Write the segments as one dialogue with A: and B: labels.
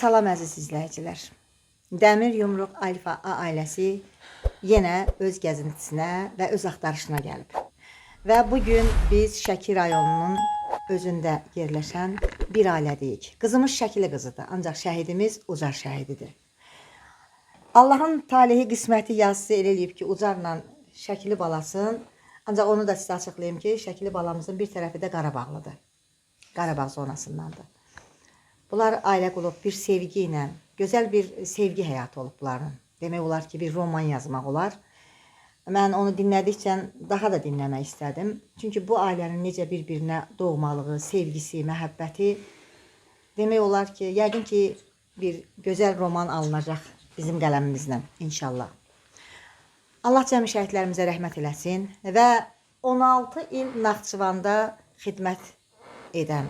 A: Salam əziz izləyicilər. Dəmir Yumruq Alfa A ailəsi yenə öz gəzintisinə və öz axtarışına gəlib. Və bu gün biz Şəki rayonunun özündə yerləşən bir ailədəyik. Qızımız Şəkili qızıdır, ancaq şəhidimiz Ucar şəhididir. Allahın talehi qisməti yazısı elə eləyib ki, Ucarla Şəkili balasın. Ancaq onu da sizə açıqlayım ki, Şəkili balamızın bir tərəfi də Qarabağlıdır. Qarabağ zonasındandır. Bunlar ailə qurub bir sevgi ilə, gözəl bir sevgi həyatı olub bunların. Demək olar ki, bir roman yazmaq olar. Mən onu dinlədikcə daha da dinləmək istədim. Çünki bu ailənin necə bir-birinə doğmalığı, sevgisi, məhəbbəti demək olar ki, yəqin ki, bir gözəl roman alınacaq bizim qələmimizlə inşallah. Allah cəmi şəhidlərimizə rəhmət eləsin və 16 il Naxçıvanda xidmət edən,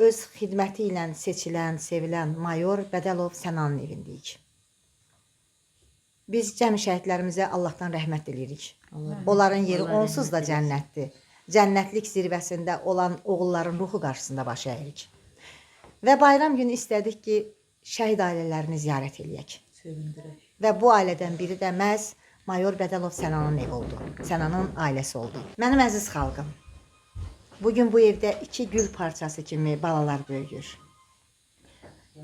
A: öz xidməti ilə seçilən, sevilən mayor Bədəlov Sənanın evindəyik. Biz cəmi şəhidlərimizə Allahdan rəhmət diləyirik. Onların yeri onsuz da cənnətdir. Cənnətlik zirvəsində olan oğulların ruhu qarşısında baş əyirik. Və bayram günü istədik ki, şəhid ailələrini ziyarət eləyək.
B: Sevindirək.
A: Və bu ailədən biri də məhz Mayor Bədəlov Sənanın evi oldu. Sənanın ailəsi oldu. Mənim əziz xalqım, bu gün bu evdə iki gül parçası kimi balalar böyüyür.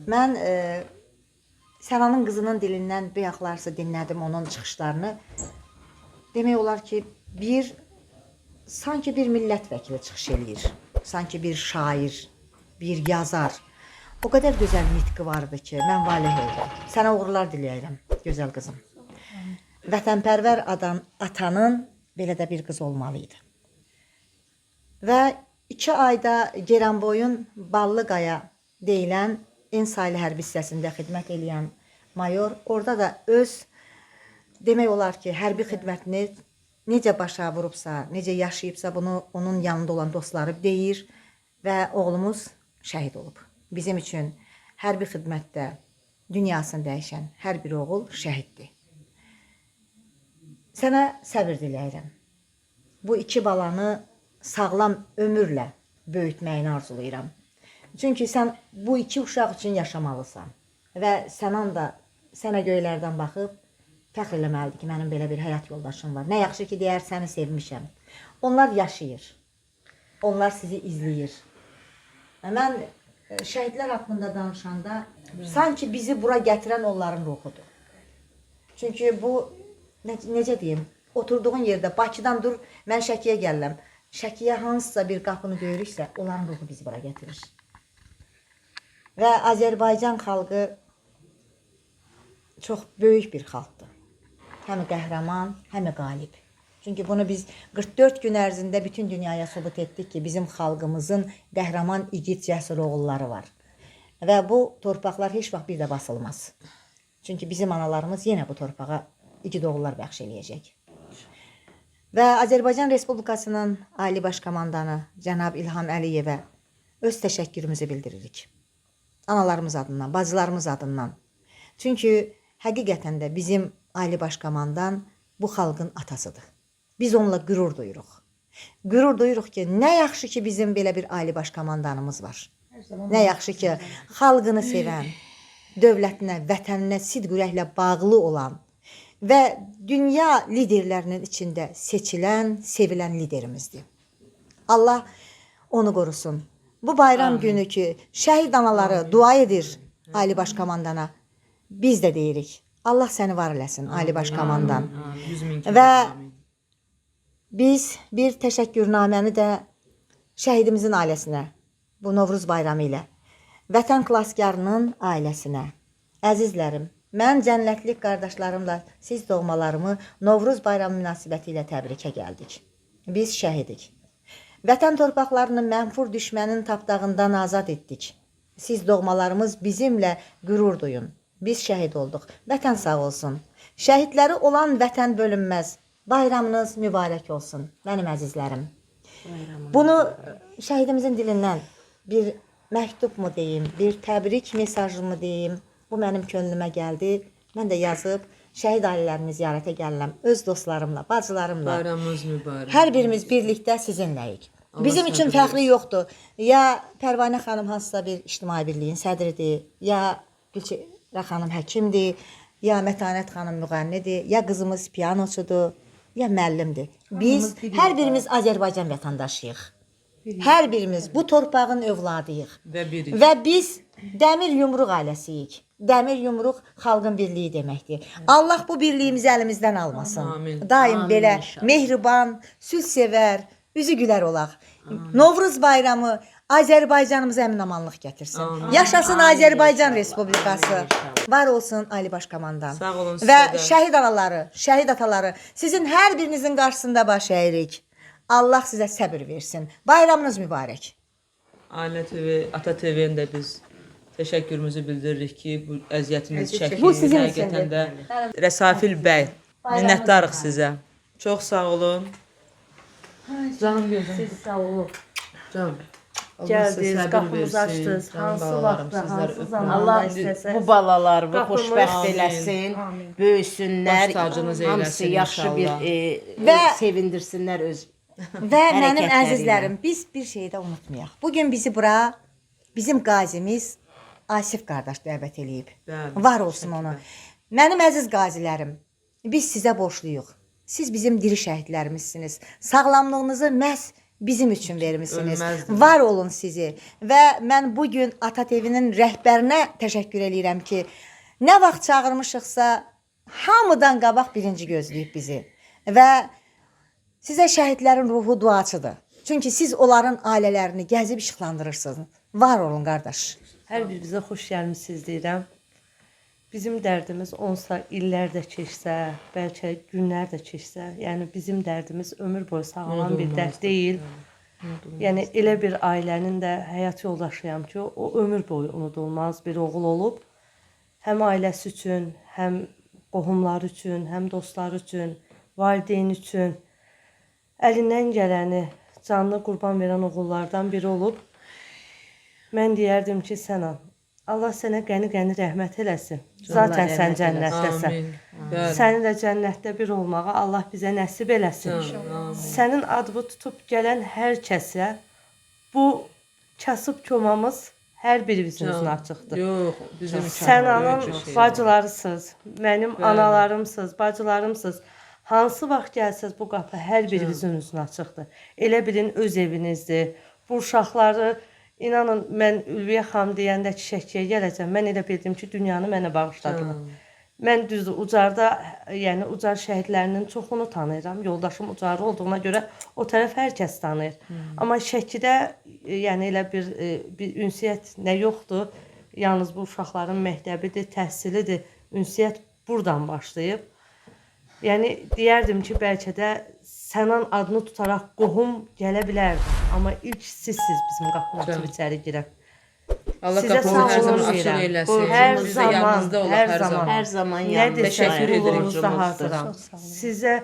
A: Mən e, Sənanın qızının dilindən bu yaxlarsa dinlədim onun çıxışlarını. Demək olar ki, bir sanki bir millət vəkili çıxış eləyir. Sanki bir şair, bir yazar. O qədər gözəl nitqi vardı ki, mən valeh oldum. Sənə uğurlar diləyirəm, gözəl qızım. Vətənpərvər adam atanın belə də bir qız olmalı idi. Və iki ayda Geranboyun Ballıqaya deyilən Ensaylı hərbi hissəsində xidmət eləyən mayor orada da öz demək olar ki, hərbi xidmətini necə başa vurubsa, necə yaşayıbsa bunu onun yanında olan dostları deyir və oğlumuz şəhid olub. Bizim üçün hərbi xidmətdə dünyasını dəyişən hər bir oğul şəhiddir. Sənə səbir diləyirəm. Bu iki balanı sağlam ömürlə böyütməyini arzulayıram. Çünki sən bu iki uşaq üçün yaşamalısan və sənan da sənə göylərdən baxıb fəxr eləməlidir ki, mənim belə bir həyat yoldaşım var. Nə yaxşı ki, deyər səni sevmişəm. Onlar yaşayır. Onlar sizi izləyir. Mən e, şəhidlər haqqında danışanda sanki bizi bura gətirən onların ruhudur. Çünki bu ne, necə deyim, oturduğun yerdə Bakıdan dur, mən Şəkiyə gəlirəm. Şəkiyə hansısa bir qapını döyürüksə, onların ruhu bizi bura gətirir. Və Azərbaycan xalqı çox böyük bir xalqdır. Həm qəhrəman, həm qalib. Çünki bunu biz 44 gün ərzində bütün dünyaya sübut etdik ki, bizim xalqımızın qəhrəman, igid, cəsur oğulları var. Və bu torpaqlar heç vaxt bir də basılmaz. Çünki bizim analarımız yenə bu torpağa igid oğullar bəxş eləyəcək. Və Azərbaycan Respublikasının Ali Baş Komandanı cənab İlham Əliyevə öz təşəkkürümüzü bildiririk. Analarımız adından, bacılarımız adından. Çünki həqiqətən də bizim Ali Baş Komandan bu xalqın atasıdır. Biz onunla qürur duyuruq. Qürur duyuruq ki, nə yaxşı ki bizim belə bir Ali Baş Komandanımız var. Nə yaxşı ki, xalqını sevən, dövlətinə, vətəninə sidq ürəklə bağlı olan və dünya liderlərinin içində seçilən, sevilən liderimizdir. Allah onu qorusun. Bu bayram Amin. günü ki, şəhid anaları dua edir Ali Baş Komandana. Biz də deyirik. Allah səni var eləsin Ali Baş Komandan.
B: Amin. Yüz min
A: Və biz bir təşəkkürnaməni də şəhidimizin ailəsinə bu Novruz bayramı ilə Vətən xilaskarının ailəsinə. Əzizlərim, mən cənnətlik qardaşlarımla siz doğmalarımı Novruz bayramı münasibəti ilə təbrikə gəldik. Biz şəhidik. Vətən torpaqlarını mənfur düşmənin tapdağından azad etdik. Siz doğmalarımız bizimlə qürur duyun. Biz şəhid olduq. Vətən sağ olsun. Şəhidləri olan vətən bölünməz. Bayramınız mübarək olsun, mənim əzizlərim. Bunu şəhidimizin dilindən bir məktubmu deyim, bir təbrik mesajımı deyim. Bu mənim könlümə gəldi. Mən də yazıb şəhid ailələrini ziyarətə gəlirəm öz dostlarımla, bacılarımla.
B: Bayramınız mübarək.
A: Hər birimiz birlikdə sizinləyik. Bizim üçün fəxri yoxdur. Ya Pərvanə xanım hansısa bir ictimai birliyin sədridir, ya Gülçərə xanım həkimdir, ya Mətanət xanım müğənnidir, ya qızımız pianoçudur, ya müəllimdir. Biz hər birimiz Azərbaycan vətəndaşıyıq. Hər birimiz bu torpağın övladıyıq.
B: Və birik.
A: Və biz Dəmir Yumruq ailəsiyik. Dəmir Yumruq xalqın birliyi deməkdir. Allah bu birliyimizi əlimizdən almasın.
B: Amin.
A: Daim belə mehriban, sülhsevər, üzü gülər olaq. Novruz bayramı Azərbaycanımıza əmin-amanlıq gətirsin.
B: Amin.
A: Yaşasın Azərbaycan Respublikası. Var olsun Ali Baş Komandan.
B: Sağ olun
A: Və şəhid anaları, şəhid ataları, sizin hər birinizin qarşısında baş əyirik. Allah sizə səbir versin. Bayramınız mübarək.
B: Ailə TV, Ata TV-yə də biz təşəkkürümüzü bildiririk ki, bu əziyyətimizi çəkdiniz.
A: Bu sizin
B: Həqiqətən də Rəsafil bəy, minnətdarıq sizə. Çox sağ olun. Canım gözüm.
C: Siz sağ olun.
B: Can. Allah
C: Gəldiniz, qapımızı açdınız.
B: Canım
C: Hansı vaxtda, hansı zamanda
D: Allah
C: istəsəz.
D: bu balalarımı
C: Qapımız-
D: xoşbəxt eləsin, böyüsünlər,
B: Baş tacınız
D: hamısı yaxşı bir e,
A: Və-
D: sevindirsinlər öz.
A: Və mənim əzizlərim, biz bir şeyi də unutmayaq. Bu gün bizi bura bizim qazimiz Asif qardaş dəvət eləyib.
B: Bəli,
A: Var olsun ona. Mənim əziz qazilərim, biz sizə borcluyuq. Siz bizim diri şəhidlərimizsiniz. Sağlamlığınızı məhz bizim üçün vermisiniz.
B: Ölməzdir.
A: Var olun sizi. Və mən bu gün Ata TV-nin rəhbərinə təşəkkür eləyirəm ki, nə vaxt çağırmışıqsa hamıdan qabaq birinci gözləyib bizi. Və Sizə şəhidlərin ruhu duaçıdır. Çünki siz onların ailələrini gəzib işıqlandırırsınız. Var olun qardaş.
C: Hər birinizə xoş gəlmisiniz deyirəm. Bizim dərdimiz onsa illər də keçsə, bəlkə günlər də keçsə, yəni bizim dərdimiz ömür boyu sağalan bir dərd deyil. Yəni elə bir ailənin də həyat yoldaşıyam ki, o ömür boyu unudulmaz bir oğul olub. Həm ailəsi üçün, həm qohumları üçün, həm dostları üçün, valideyn üçün əlindən gələni canlı qurban verən oğullardan biri olub. Mən deyərdim ki, Sənan, Allah sənə qəni-qəni rəhmət eləsin. Zaten sən cənnətdəsən. Səni də cənnətdə bir olmağı Allah bizə nəsib eləsin.
B: Amin.
C: Sənin adını tutub gələn hər kəsə bu kasıb komamız hər birimizin üzünə açıqdır.
B: Yox, bizim
C: Sən anam
B: şey.
C: bacılarısınız, mənim analarımsınız, bacılarımsınız. Hansı vaxt gəlsəz bu qapı hər birimizin üzünə açıqdır. Elə bilin öz evinizdir. Bu uşaqları inanın mən Ülviyə xanım deyəndə ki, Şəkiyə gələcəm. Mən elə bildim ki, dünyanı mənə bağışladılar. Mən düzdür Ucarda, yəni Ucar şəhidlərinin çoxunu tanıyıram. Yoldaşım Ucarlı olduğuna görə o tərəf hər kəs tanıyır. Amma Şəkidə yəni elə bir e, bir ünsiyyət nə yoxdur. Yalnız bu uşaqların məktəbidir, təhsilidir. Ünsiyyət buradan başlayıb. Yəni deyərdim ki, bəlkə də Sənan adını tutaraq qohum gələ bilərdi. Amma ilk sizsiz bizim qapını açıb içəri girən.
B: Allah
C: Sizə
B: qapını zaman
C: sağlıq
B: açıq eləsin.
C: Hər
B: Biz
C: zaman,
B: yanınızda olaq
C: hər
B: hər
C: zaman.
D: Hər zaman
C: desək
B: Təşəkkür edirik.
C: hazıram. Sizə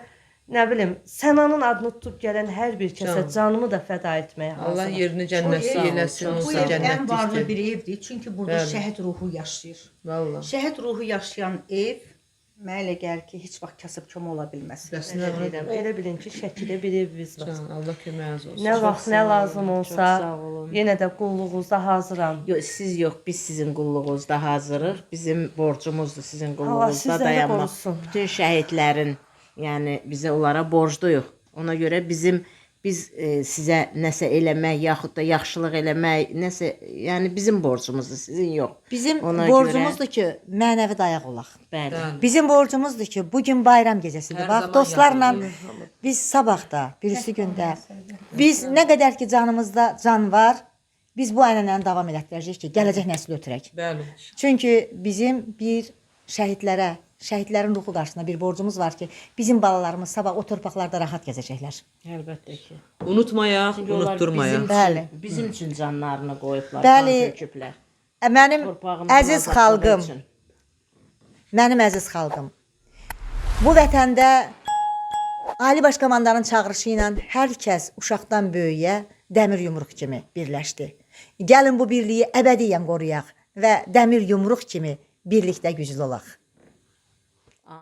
C: nə bilim, Sənanın adını tutub gələn hər bir kəsə
B: Can.
C: canımı da fəda etməyə
B: Allah
C: hazıram.
B: yerini cənnətli
D: Çox
B: eləsin.
D: sağ
B: O
D: çox
E: Bu
D: sağ
E: ev ən varlı
B: cənnətlikdir.
E: bir evdir. Çünki burada
B: Bəli.
E: şəhid ruhu yaşayır.
B: Vallahi.
E: Şəhid ruhu yaşayan ev mənə elə gəlir ki, heç vaxt kasıb kim ola bilməz.
B: Bəs
C: Nə deyirəm, elə bilin ki, Şəkidə bir evimiz var.
B: Can, Allah köməyiniz olsun.
C: Nə vaxt nə lazım olsa, yenə də qulluğunuzda hazıram.
D: Yox, siz yox, biz sizin qulluğunuzda hazırıq. Bizim borcumuzdur sizin qulluğunuzda dayanmaq. Bütün şəhidlərin, yəni bizə onlara borcluyuq. Ona görə bizim biz e, sizə nəsə eləmək, yaxud da yaxşılıq eləmək, nəsə, yəni bizim borcumuzdur, sizin yox.
A: Bizim
D: Ona
A: borcumuzdur ki, mənəvi dayaq olaq.
D: Bəli.
A: Bizim borcumuzdur ki, bu gün bayram gecəsidir.
B: Hər
A: Bax, dostlarla
B: yaxın.
A: biz sabah da, birisi gündə biz nə qədər ki canımızda can var, biz bu ənənəni davam elətdirəcəyik ki, gələcək nəsil ötürək.
B: Bəli.
A: Çünki bizim bir şəhidlərə, şəhidlərin ruhu qarşısında bir borcumuz var ki, bizim balalarımız sabah o torpaqlarda rahat gəzəcəklər.
D: Əlbəttə ki.
B: Unutmayaq,
D: Çünki onlar
B: unutturmayaq.
D: Bizim,
A: Bəli.
D: bizim üçün canlarını qoyublar,
A: Bəli.
D: töküblər.
A: Ə, Mənim əziz xalqım,
D: üçün.
A: mənim əziz xalqım. Bu vətəndə Ali Baş Komandanın çağırışı ilə hər kəs uşaqdan böyüyə dəmir yumruq kimi birləşdi. Gəlin bu birliyi əbədiyyən qoruyaq və dəmir yumruq kimi birlikdə güclü olaq.